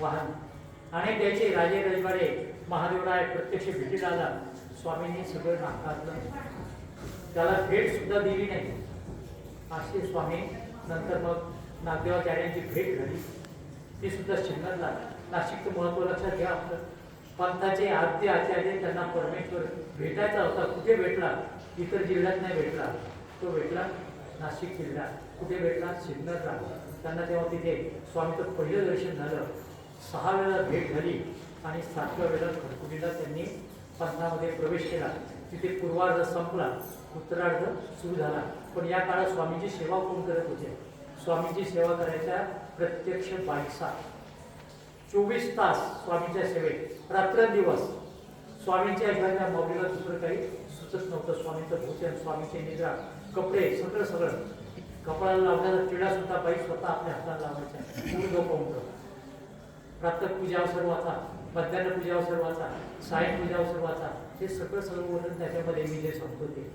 वाहन. आणि त्याचे राजे रजवाडे महादेवराय प्रत्यक्ष भेटीला आला स्वामींनी सगळं नाकारलं. त्याला भेट सुद्धा दिली नाही. असे स्वामी नंतर मग नागदेवाचार्यांची भेट झाली. ती सुद्धा शिंगणला नाशिकचं महत्त्व लक्षात घ्या आपलं. पंथाचे आद्य आचार्य त्यांना परमेश्वर भेटायचा होता. कुठे भेटला? इतर जिल्ह्यात नाही भेटला. तो भेटला नाशिक जिल्ह्यात. कुठे भेटला? सिन्नरला त्यांना तेव्हा तिथे स्वामीचं पहिलं दर्शन झालं. सहा वेळा भेट झाली आणि सातव्या वेळा खडकुटीला त्यांनी पंथामध्ये प्रवेश केला. तिथे पूर्वार्ध संपला उत्तरार्ध सुरू झाला. पण या काळात स्वामीची सेवा कोण करत होते? स्वामीची सेवा करायच्या प्रत्यक्ष बायसा चोवीस तास स्वामीच्या सेवेत रात्रंदिवस. स्वामींच्या एखाद्या माऊलीला दुसरं काही सुचत नव्हतं. स्वामीचं भोजन स्वामीचे निद्रा कपडे सगळं सगळं. कपड्याला लावण्याचा क्रीडा सुद्धा बाई स्वतः आपल्या हाताला लावायच्या. पूर्ण झोपवून प्रातः पूजा अवसर वाचा मध्यान्ह पूजा अवसर वाचा सायन पूजा अवसर वाचा हे सगळं सर्व वर्णन त्याच्यामध्ये मी जे सांगतो ते.